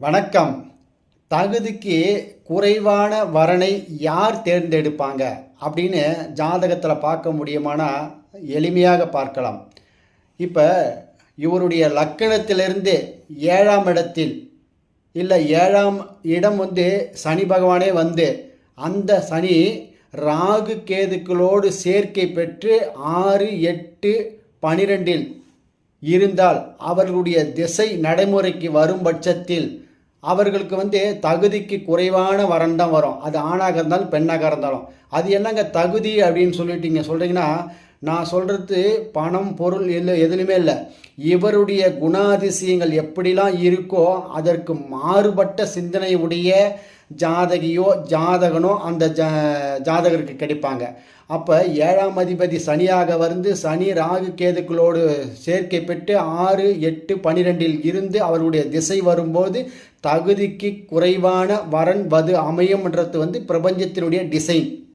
வணக்கம். தகுதிக்கு குறைவான வரனை யார் தேர்ந்தெடுப்பாங்க? அப்படின்னு ஜாதகத்தில் பார்க்க முடியுமானா எளிமையாக பார்க்கலாம். இப்போ இவருடைய லக்கணத்திலிருந்து ஏழாம் இடத்தில் இல்லை ஏழாம் இடம் வந்து சனி பகவானே வந்து அந்த சனி ராகு கேதுக்களோடு சேர்க்கை பெற்று ஆறு எட்டு பனிரெண்டில் இருந்தால் அவர்களுடைய திசை நடைமுறைக்கு வரும் பட்சத்தில் அவர்களுக்கு வந்து தகுதிக்கு குறைவான வரன் தான் வரும். அது ஆணாக இருந்தாலும் பெண்ணாக இருந்தாலும். அது என்னங்க தகுதி அப்படின்னு சொல்லிட்டு நீங்கள் சொல்கிறீங்கன்னா நான் சொல்கிறது பணம் பொருள் இல்லை எதுலையுமே இல்லை. இவருடைய குணாதிசயங்கள் எப்படிலாம் இருக்கோ அதற்கு மாறுபட்ட சிந்தனையுடைய ஜாதகியோ ஜாதகனோ அந்த ஜா ஜாதகருக்கு கிடைப்பாங்க. அப்போ ஏழாம் அதிபதி சனியாக வந்து சனி ராகு கேதுக்களோடு சேர்க்கை பெற்று ஆறு எட்டு பனிரெண்டில் இருந்து அவருடைய திசை வரும்போது தகுதிக்கு குறைவான வரன் வது அமையும்ன்றது வந்து பிரபஞ்சத்தினுடைய டிசைன்.